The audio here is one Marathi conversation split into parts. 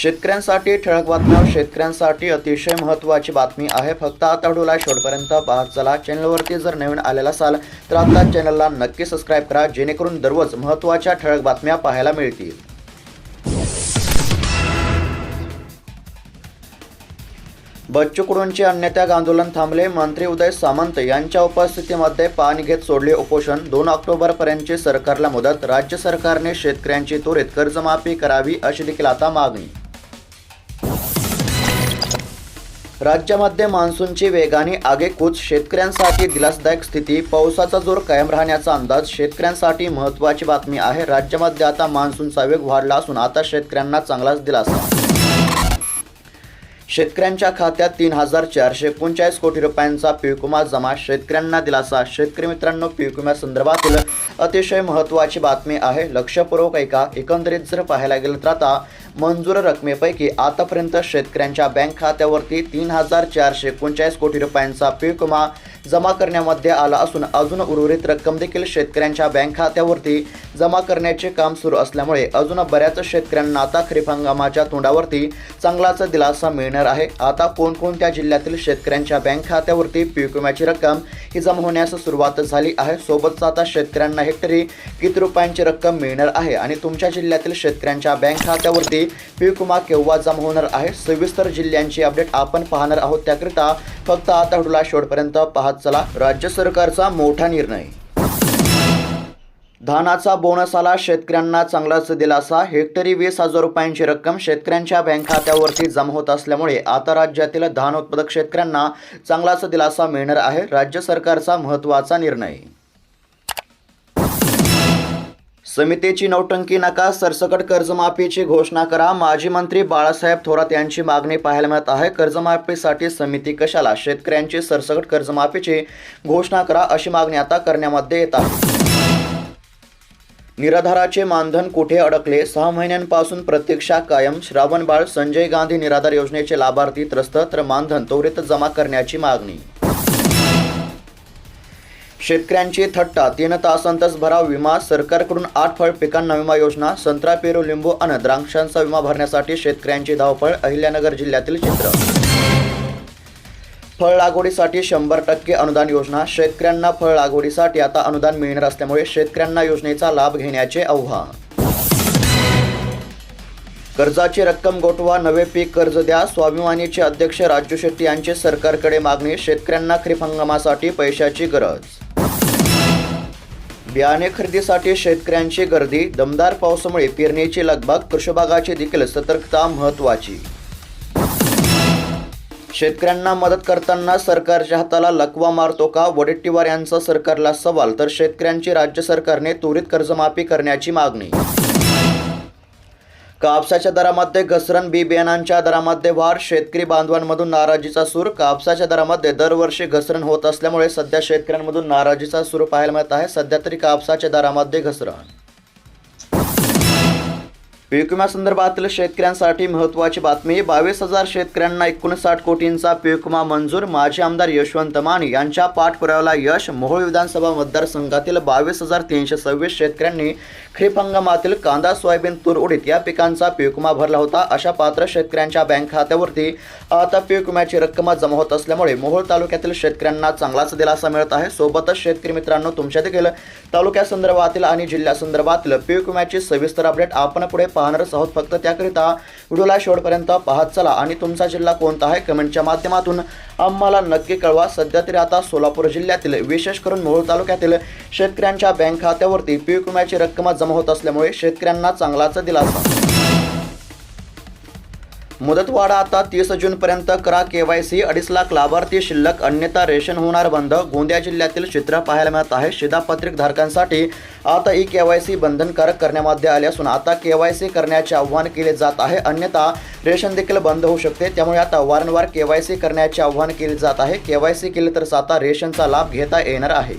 शेतकऱ्यांसाठी ठळक बातम्या शेतकऱ्यांसाठी अतिशय महत्त्वाची बातमी आहे. फक्त आता डोला शेवटपर्यंत पाहत चला. चॅनलवरती जर नवीन आलेला असाल तर आता चॅनलला नक्की सबस्क्राईब करा जेणेकरून दररोज महत्त्वाच्या ठळक बातम्या पाहायला मिळतील. बच्चू कडूंचे अन्यत्याग आंदोलन थांबले. मंत्री उदय सामंत यांच्या उपस्थितीमध्ये पाणी घेत सोडले उपोषण. दोन ऑक्टोबरपर्यंतची सरकारला मुदत. राज्य सरकारने शेतकऱ्यांची त्वरित कर्जमाफी करावी अशी देखील आता मागणी. राज्यामध्ये मान्सूनची वेगाने आगेकूच शेतकऱ्यांसाठी दिलासदायक स्थिती पावसाचा जोर कायम राहण्याचा अंदाज शेतकऱ्यांसाठी महत्त्वाची बातमी आहे. राज्यामध्ये आता मान्सूनचा वेग वाढला असून आता शेतकऱ्यांना चांगलाच दिलासा शेतकऱ्यांच्या खात्यात तीन हजार चारशे एकोणचाळीस कोटी रुपयांचा पीक विमा जमा. शेतकऱ्यांना दिलासा. शेतकरी मित्रांनो पीक विम्यासंदर्भातील अतिशय महत्त्वाची बातमी आहे. लक्षपूर्वक ऐका. एकंदरीत जर पाहायला गेलं तर आता मंजूर रकमेपैकी आतापर्यंत शेतकऱ्यांच्या बँक खात्यावरती तीन हजार चारशे एकोणचाळीस कोटी रुपयांचा पीक विमा जमा करण्यामध्ये आला असून अजून उर्वरित रक्कम देखील शेतकऱ्यांच्या बँक खात्यावरती जमा करण्याचे काम सुरू असल्यामुळे अजून बऱ्याच शेतकऱ्यांना आता खरीप हंगामाच्या तोंडावरती चांगलाच दिलासा मिळणार आहे. आता कोणकोणत्या जिल्ह्यातील शेतकऱ्यांच्या बँक खात्यावरती पीक विम्याची रक्कम ही जमा होण्यास सुरुवात झाली आहे? सोबतच आता शेतकऱ्यांना हेक्टरी किती रुपयांची रक्कम मिळणार आहे आणि तुमच्या जिल्ह्यातील शेतकऱ्यांच्या बँक खात्यावरती पीक विमा केव्हा जमा होणार आहे? सविस्तर जिल्ह्यांची अपडेट आपण पाहणार आहोत. त्याकरिता फक्त आता व्हिडिओला शेवटपर्यंत पाहत चला राज्य सरकारचा मोठा निर्णय. धानाचा बोनस आला शेतकऱ्यांना चांगलाच दिलासा. हेक्टरी वीस हजार रुपयांची रक्कम शेतकऱ्यांच्या बँक खात्यावरती जमा होत असल्यामुळे आता राज्यातील धान उत्पादक शेतकऱ्यांना चांगलाच दिलासा मिळणार आहे. राज्य सरकारचा महत्त्वाचा निर्णय. समितीची नौटंकी नका सरसकट कर्जमाफीची घोषणा करा. माजी मंत्री बाळासाहेब थोरात यांची मागणी पाहायला मिळत आहे. कर्जमाफीसाठी समिती कशाला? शेतकऱ्यांची सरसकट कर्जमाफीची घोषणा करा अशी मागणी आता करण्यामध्ये येत आहे निराधाराचे मानधन कुठे अडकले? सहा महिन्यांपासून प्रतीक्षा कायम. श्रावणबाळ संजय गांधी निराधार योजनेचे लाभार्थी त्रस्त तर मानधन त्वरित जमा करण्याची मागणी शेतकऱ्यांची थट्टा तीन तासांतच भराव विमा सरकारकडून आठ फळ पिकांना विमा योजना संत्रा पेरू लिंबू आणि द्राक्षांचा विमा भरण्यासाठी शेतकऱ्यांची धावपळ अहिल्यानगर जिल्ह्यातील चित्र. फळ लागवडीसाठी शंभर टक्के अनुदान योजना शेतकऱ्यांना फळ लागवडीसाठी आता अनुदान मिळणार असल्यामुळे शेतकऱ्यांना योजनेचा लाभ घेण्याचे आव्हान. कर्जाची रक्कम गोठवा नवे पीक कर्ज द्या स्वाभिमानीचे अध्यक्ष राजू शेट्टी यांची सरकारकडे मागणी शेतकऱ्यांना खरीप हंगामासाठी पैशाची गरज. बियाणे खरेदीसाठी शेतकऱ्यांची गर्दी दमदार पावसामुळे पेरणीची लगबग कृषीभागाची देखील सतर्कता महत्त्वाची. शेतकऱ्यांना मदत करताना सरकारच्या हाताला लकवा मारतो का? वडेट्टीवार यांचा सरकारला सवाल तर शेतकऱ्यांची राज्य सरकारने त्वरित कर्जमाफी करण्याची मागणी. कापसाच्या दरामध्ये घसरण बी बियाणांच्या दरामध्ये वाढ शेतकरी बांधवांमधून नाराजीचा सूर. कापसाच्या दरामध्ये दरवर्षी घसरण होत असल्यामुळे सध्या शेतकऱ्यांमधून नाराजीचा सूर पाहायला मिळत आहे. सध्या तरी कापसाच्या दरामध्ये घसरण पीक विम्यासंदर्भातील शेतकऱ्यांसाठी महत्त्वाची बातमी बावीस हजार शेतकऱ्यांना एकोणसाठ कोटींचा पीक विमा मंजूर माजी आमदार यशवंत माने यांच्या पाठपुराव्याला यश मोहोळ विधानसभा मतदारसंघातील बावीस हजार तीनशे सव्वीस शेतकऱ्यांनी खरीप हंगामातील कांदा सोयाबीन तूर उडीद या पिकांचा पीक विमा भरला होता. अशा पात्र शेतकऱ्यांच्या बँक खात्यावरती आता पीक विम्याची रक्कम जमा होत असल्यामुळे मोहोळ तालुक्यातील शेतकऱ्यांना चांगलाच दिलासा मिळत आहे. सोबतच शेतकरी मित्रांनो तुमच्या देखील तालुक्यासंदर्भातील आणि जिल्ह्यासंदर्भातील पीक विम्याची सविस्तर अपडेट आपण पुढे पाहणारच आहोत. फक्त त्याकरिता व्हिडिओला शेवटपर्यंत पाहत चला. आणि तुमचा जिल्हा कोणता आहे? कमेंटच्या माध्यमातून आम्हाला नक्की कळवा. सध्या तरी आता सोलापूर जिल्ह्यातील विशेष करून मोहोळ तालुक्यातील शेतकऱ्यांच्या बँक खात्यावरती पीक विम्याची रक्कम जमा होत असल्यामुळे शेतकऱ्यांना चांगलाच दिलासा. मुदतवाढा आता तीस जूनपर्यंत करा केवायसी अडीच लाख लाभार्थी शिल्लक अन्यथा रेशन होणार बंद. गोंदिया जिल्ह्यातील चित्र पाहायला मिळत आहे. शिधापत्रिक धारकांसाठी आता ई केवायसी बंधनकारक करण्यामध्ये आले असून आता केवायसी करण्याचे आव्हान केले जात आहे. अन्यथा रेशन देखील बंद होऊ शकते. त्यामुळे आता वारंवार केवायसी करण्याचे आव्हान केले जात आहे. केवायसी केले तरच आता रेशनचा लाभ घेता येणार आहे.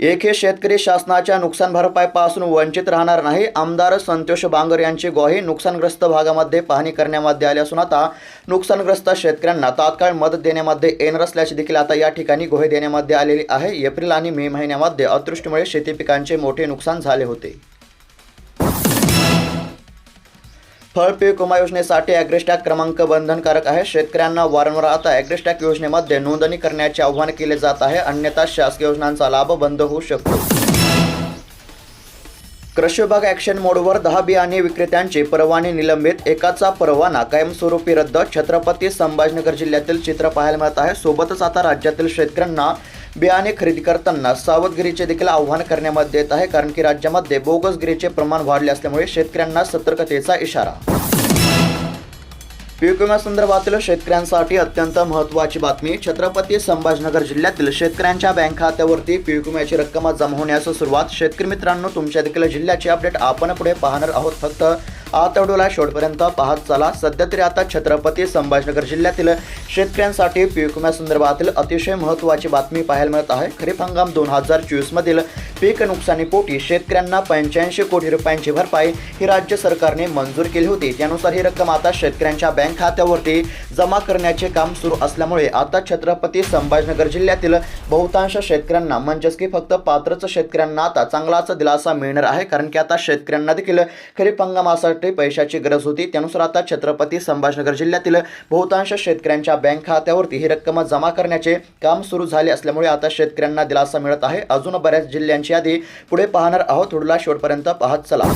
एक हे शेतकरी शासनाच्या नुकसान भरपाईपासून वंचित राहणार नाही. आमदार संतोष बांगर यांची ग्वाही नुकसानग्रस्त भागामध्ये पाहणी करण्यामध्ये आली असून आता नुकसानग्रस्त शेतकऱ्यांना तात्काळ मदत देण्यामध्ये येणार असल्याची देखील आता या ठिकाणी ग्वाही देण्यामध्ये आलेली आहे. एप्रिल आणि मे महिन्यामध्ये अतिवृष्टीमुळे शेती पिकांचे मोठे नुकसान झाले होते. फळपीक विमा योजनेसाठी ॲग्रिस्टॅक क्रमांक बंधनकारक आहे. शेतकऱ्यांना वारंवार आता ॲग्रिस्टॅक योजनेमध्ये नोंदणी करण्याचे आवाहन केले जात आहे. अन्यथा शासकीय योजनांचा लाभ बंद होऊ शकतो. कृषी विभाग ॲक्शन मोडवर दहा बियाणे विक्रेत्यांची परवाने निलंबित. एकाचा परवाना कायमस्वरूपी रद्द. छत्रपती संभाजीनगर जिल्ह्यातील चित्र पाहायला मिळत आहे. सोबतच आता राज्यातील शेतकऱ्यांना बियाणे खरेदी करताना सावधगिरीचे देखील आव्हान करण्यात येत आहे कारण की राज्यामध्ये बोगसगिरीचे प्रमाण वाढले असल्यामुळे शेतकऱ्यांना सतर्कतेचा इशारा. पीक विम्यासंदर्भातील शेतकऱ्यांसाठी अत्यंत महत्त्वाची बातमी. छत्रपती संभाजीनगर जिल्ह्यातील शेतकऱ्यांच्या बँक खात्यावरती पीक विम्याची रक्कम जमा होण्यास सुरुवात. शेतकरी मित्रांनो तुमच्या देखील जिल्ह्याची अपडेट आपण पुढे पाहणार आहोत. फक्त आतवडोला शेवटपर्यंत पाहत चला. सध्या तरी आता छत्रपती संभाजीनगर जिल्ह्यातील शेतकऱ्यांसाठी पीक विम्यासंदर्भातील अतिशय महत्त्वाची बातमी पाहायला मिळत आहे. खरीप हंगाम दोन हजार चोवीसमधील पीक नुकसानीपोटी शेतकऱ्यांना पंच्याऐंशी कोटी रुपयांची भरपाई ही राज्य सरकारने मंजूर केली होती. त्यानुसार ही रक्कम आता शेतकऱ्यांच्या बँक खात्यावरती जमा करण्याचे काम सुरू असल्यामुळे आता छत्रपती संभाजीनगर जिल्ह्यातील बहुतांश शेतकऱ्यांना म्हणजेच की फक्त पात्रच शेतकऱ्यांना आता चांगलाच दिलासा मिळणार आहे. कारण की आता शेतकऱ्यांना देखील खरीप हंगामासाठी पैशाची गरज होती. त्यानुसार आता छत्रपती संभाजीनगर जिल्ह्यातील बहुतांश शेतकऱ्यांच्या बँक खात्यावरती ही रक्कम जमा करण्याचे काम सुरू झाले असल्यामुळे आता शेतकऱ्यांना दिलासा मिळत आहे. अजून बऱ्याच जिल्ह्यांची यादी पुढे पाहणार आहोत. थोडला शेवटपर्यंत पाहत चला.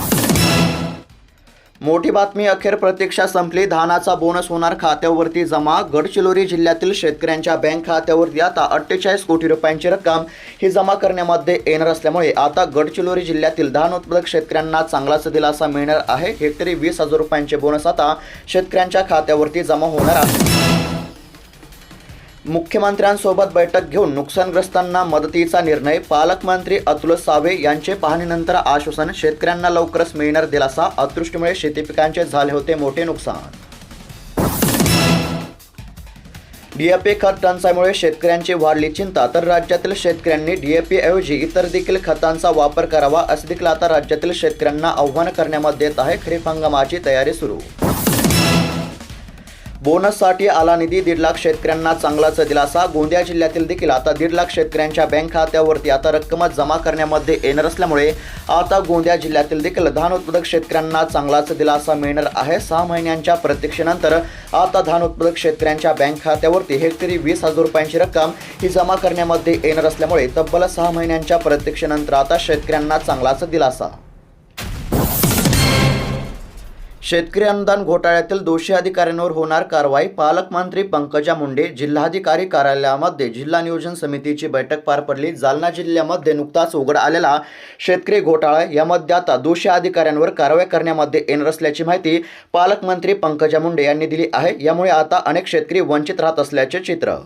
मोठी बातमी अखेर प्रतीक्षा संपली. धानाचा बोनस होणार खात्यावरती जमा. गडचिरोली जिल्ह्यातील शेतकऱ्यांच्या बँक खात्यावरती आता अठ्ठेचाळीस कोटी रुपयांची रक्कम ही जमा करण्यामध्ये येणार असल्यामुळे आता गडचिरोली जिल्ह्यातील धान उत्पादक शेतकऱ्यांना चांगलाच दिलासा मिळणार आहे. हेक्टरी वीस हजार रुपयांचे बोनस आता शेतकऱ्यांच्या खात्यावरती जमा होणार आहे. मुख्यमंत्र्यांसोबत बैठक घेऊन नुकसानग्रस्तांना मदतीचा निर्णय पालकमंत्री अतुल सावे यांचे पाहणीनंतर आश्वासन शेतकऱ्यांना लवकरच मिळणार दिलासा अतृष्टीमुळे शेतीपिकांचे झाले होते मोठे नुकसान. डीएपी खत टंचाईमुळे शेतकऱ्यांची वाढली चिंता तर राज्यातील शेतकऱ्यांनी डीएपी ऐवजी इतर देखील खतांचा वापर करावा असे देखील आता राज्यातील शेतकऱ्यांना आव्हान करण्यामध्ये येत आहे खरीप हंगामाची तयारी सुरू. बोनससाठी आला निधी दीड लाख शेतकऱ्यांना चांगलाच दिलासा. गोंदिया जिल्ह्यातील देखील आता दीड लाख शेतकऱ्यांच्या बँक खात्यावरती आता रक्कम जमा करण्यामध्ये येणार असल्यामुळे आता गोंदिया जिल्ह्यातील देखील धान उत्पादक शेतकऱ्यांना चांगलाच दिलासा मिळणार आहे. सहा महिन्यांच्या प्रतीक्षेनंतर आता धान उत्पादक शेतकऱ्यांच्या बँक खात्यावरती हेक्टरी वीस हजार रुपयांची रक्कम ही जमा करण्यामध्ये येणार असल्यामुळे तब्बल सहा महिन्यांच्या प्रतीक्षेनंतर आता शेतकऱ्यांना चांगलाच दिलासा. शेतकरी अनुदान घोटाळ्यातील दोषी अधिकाऱ्यांवर होणार कारवाई. पालकमंत्री पंकजा मुंडे जिल्हाधिकारी कार्यालयामध्ये जिल्हा नियोजन समितीची बैठक पार पडली. जालना जिल्ह्यामध्ये नुकताच उघड आलेला शेतकरी घोटाळा यामध्ये आता दोषी अधिकाऱ्यांवर कारवाई करण्यामध्ये येणार असल्याची माहिती पालकमंत्री पंकजा मुंडे यांनी दिली आहे. यामुळे आता अनेक शेतकरी वंचित राहत असल्याचे चित्र.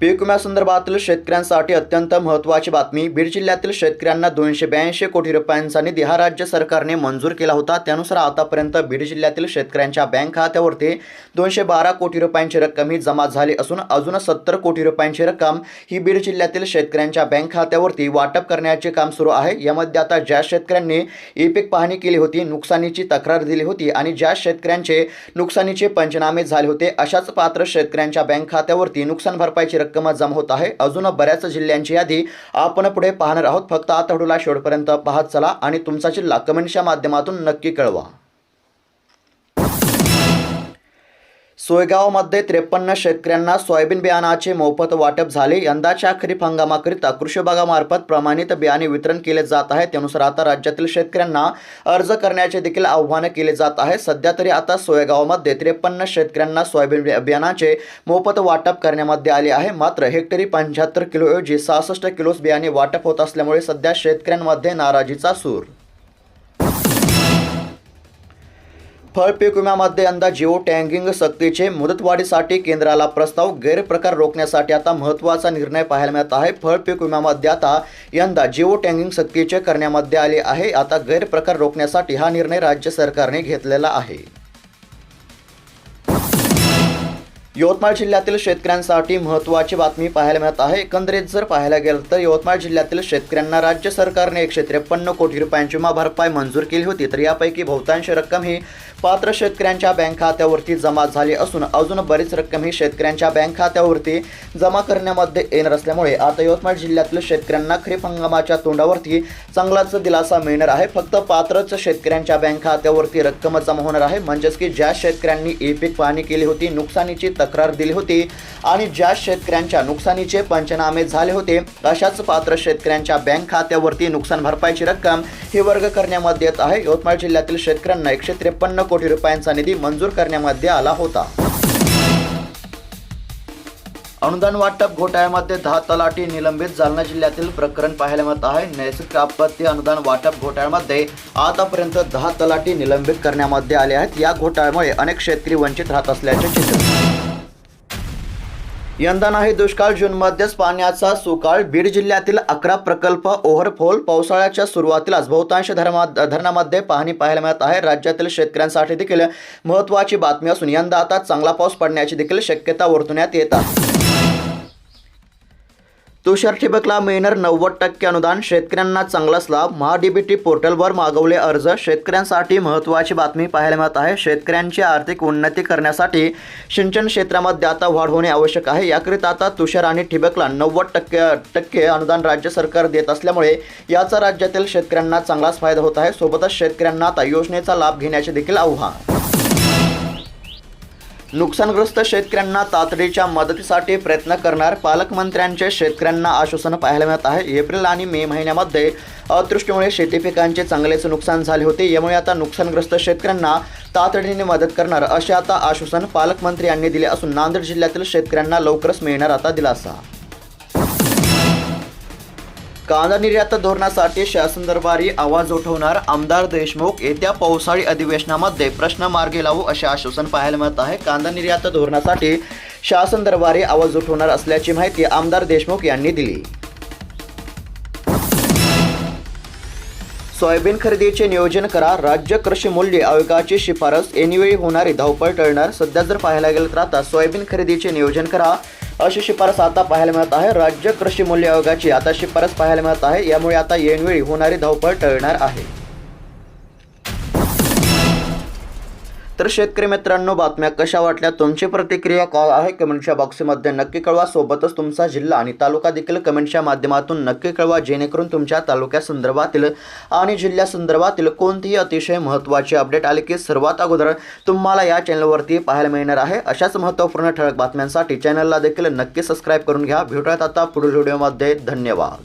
पीक विम्यासंदर्भातील शेतकऱ्यांसाठी अत्यंत महत्त्वाची बातमी. बीड जिल्ह्यातील शेतकऱ्यांना दोनशे ब्याऐंशी कोटी रुपयांचा निधी हा राज्य सरकारने मंजूर केला होता. त्यानुसार आतापर्यंत बीड जिल्ह्यातील शेतकऱ्यांच्या बँक खात्यावरती दोनशे बारा कोटी रुपयांची रक्कम ही जमा झाली असून अजून सत्तर कोटी रुपयांची रक्कम ही बीड जिल्ह्यातील शेतकऱ्यांच्या बँक खात्यावरती वाटप करण्याचे काम सुरू आहे. यामध्ये आता ज्या शेतकऱ्यांनी ई पीक पाहणी केली होती नुकसानीची तक्रार दिली होती आणि ज्या शेतकऱ्यांचे नुकसानीचे पंचनामे झाले होते अशाच पात्र शेतकऱ्यांच्या बँक खात्यावरती नुकसान भरपाईची रक्कम जमा होत आहे. अजून बऱ्याच जिल्ह्यांची यादी आपण पुढे पाहणार आहोत. फक्त आठवडूला शेवटपर्यंत पाहत चला आणि तुमचा जिल्हा कमेंटच्या माध्यमातून नक्की कळवा. सोयगावमध्ये त्रेपन्न शेतकऱ्यांना सोयाबीन बियाणाचे मोफत वाटप झाले. यंदाच्या खरीप हंगामाकरिता कृषी विभागामार्फत प्रमाणित बियाणे वितरण केले जात आहे. त्यानुसार आता राज्यातील शेतकऱ्यांना अर्ज करण्याचे देखील आव्हान केले जात आहे. सध्या तरी आता सोयगावमध्ये त्रेपन्न शेतकऱ्यांना सोयाबीन बियाणाचे मोफत वाटप करण्यामध्ये आले आहे. मात्र हेक्टरी पंच्याहत्तर किलोऐवजी सहासष्ट किलोस बियाणे वाटप होत असल्यामुळे सध्या शेतकऱ्यांमध्ये नाराजीचा सूर फळ पीक विम्यामध्ये यंदा जिओ टँगिंग सक्तीचे मुदतवाढीसाठी केंद्राला प्रस्ताव गैरप्रकार रोखण्यासाठी आता महत्त्वाचा निर्णय पाहायला मिळत आहे. फळ पीक विम्यामध्ये आता यंदा जिओ टँगिंग सक्तीचे करण्यामध्ये आले आहे. आता गैरप्रकार रोखण्यासाठी हा निर्णय राज्य सरकारने घेतलेला आहे. यवतमाळ जिल्ह्यातील शेतकऱ्यांसाठी महत्त्वाची बातमी पाहायला मिळत आहे. एकंदरीत जर पाहायला गेलं तर यवतमाळ जिल्ह्यातील शेतकऱ्यांना राज्य सरकारने एकशे त्रेपन्न कोटी रुपयांची विमा भरपाई मंजूर केली होती. तर यापैकी बहुतांश रक्कम ही पात्र शेतकऱ्यांच्या बँक खात्यावरती जमा झाली असून अजून बरीच रक्कम ही शेतकऱ्यांच्या बँक खात्यावरती जमा करण्यामध्ये येणार असल्यामुळे आता यवतमाळ जिल्ह्यातील शेतकऱ्यांना खरीप हंगामाच्या तोंडावरती चांगलाच दिलासा मिळणार आहे. फक्त पात्रच शेतकऱ्यांच्या बँक खात्यावरती रक्कम जमा होणार आहे. म्हणजेच की ज्या शेतकऱ्यांनी ई पीक पाहणी केली होती नुकसानीची तक्रार दिली होती आणि ज्या शेतकऱ्यांच्या नुकसानीचे पंचनामे झाले होते अशाच पात्र शेतकऱ्यांच्या बँक खात्यावरती नुकसान भरपाईची रक्कम ही वर्ग करण्यामध्ये येत आहे. यवतमाळ जिल्ह्यातील शेतकऱ्यांना एकशे त्रेपन्न कोटी रुपयांचा निधी मंजूर करण्यामध्ये आला होता. अनुदान वाटप घोटाळ्यामध्ये दहा तलाठी निलंबित. जालना जिल्ह्यातील प्रकरण पाहायला मिळत आहे. नैसर्गिक आपत्ती अनुदान वाटप घोटाळ्यामध्ये आतापर्यंत दहा तलाठी निलंबित करण्यामध्ये आले आहेत. या घोटाळ्यामुळे अनेक शेतकरी वंचित राहत असल्याचे चित्र यंदा नाही दुष्काळ जूनमध्येच पाण्याचा सुकाळ बीड जिल्ह्यातील अकरा प्रकल्प ओव्हरफोल पावसाळ्याच्या सुरुवातीलाच. बहुतांश धर्मा धरणामध्ये पाहणी पाहायला मिळत आहे. राज्यातील शेतकऱ्यांसाठी देखील महत्त्वाची बातमी असून यंदा आता चांगला पाऊस पडण्याची देखील शक्यता वर्तवण्यात येत आहे. तुषार ठिबकला मिळणार नव्वद टक्के अनुदान. शेतकऱ्यांना चांगलाच लाभ. महाडीबीटी पोर्टलवर मागवले अर्ज. शेतकऱ्यांसाठी महत्त्वाची बातमी पाहायला मिळत आहे. शेतकऱ्यांची आर्थिक उन्नती करण्यासाठी सिंचन क्षेत्रामध्ये आता वाढ होणे आवश्यक आहे. याकरिता आता तुषार आणि ठिबकला नव्वद टक्के टक्के अनुदान राज्य सरकार देत असल्यामुळे याचा राज्यातील शेतकऱ्यांना चांगलाच फायदा होत आहे. सोबतच शेतकऱ्यांना आता योजनेचा लाभ घेण्याचे देखील आव्हान. नुकसानग्रस्त शेतकऱ्यांना तातडीच्या मदतीसाठी प्रयत्न करणार पालकमंत्र्यांचे शेतकऱ्यांना आश्वासन पाहायला मिळत आहे. एप्रिल आणि मे महिन्यामध्ये अतृष्टीमुळे शेती पिकांचे चांगलेच नुकसान झाले होते. यामुळे आता नुकसानग्रस्त शेतकऱ्यांना तातडीने मदत करणार असे आता आश्वासन पालकमंत्री यांनी दिले असून नांदेड जिल्ह्यातील शेतकऱ्यांना लवकरच मिळणार आता दिलासा. कांदा निर्यात धोरणासाठी शासन दरबारी आवाज उठवणार आमदार देशमुख. येत्या पावसाळी अधिवेशनामध्ये प्रश्न मार्गी लावू असे आश्वासन पाहायला मिळत आहे. कांदा निर्यात धोरणासाठी शासन दरबारी आवाज उठवणार असल्याची माहिती आमदार देशमुख यांनी दिली. सोयाबीन खरेदीचे नियोजन करा. राज्य कृषी मूल्य आयोगाची शिफारस. ऐनवेळी होणारी धावपळ टळणार. सध्या जर पाहायला गेलं तर आता सोयाबीन खरेदीचे नियोजन करा. अशी शिफारस आता पाहायला मिळत आहे. राज्य कृषी मूल्य आयोगाची आता शिफारस पाहायला मिळत आहे. यामुळे आता ऐनवेळी होणारी धावपळ टळणार आहे. तर शेतकरी मित्रांनो बातम्या कशा वाटल्या? तुमची प्रतिक्रिया काय आहे? कमेंटच्या बॉक्समध्ये नक्की कळवा. सोबतच तुमचा जिल्हा आणि तालुका देखील कमेंटच्या माध्यमातून नक्की कळवा जेणेकरून तुमच्या तालुक्यासंदर्भातील आणि जिल्ह्यासंदर्भातील कोणतीही अतिशय महत्त्वाची अपडेट आली की सर्वात अगोदर तुम्हाला या चॅनलवरती पाहायला मिळणार आहे. अशाच महत्त्वपूर्ण ठळक बातम्यांसाठी चॅनलला देखील नक्की सबस्क्राईब करून घ्या. भेटूयात आता पुढील व्हिडिओमध्ये धन्यवाद.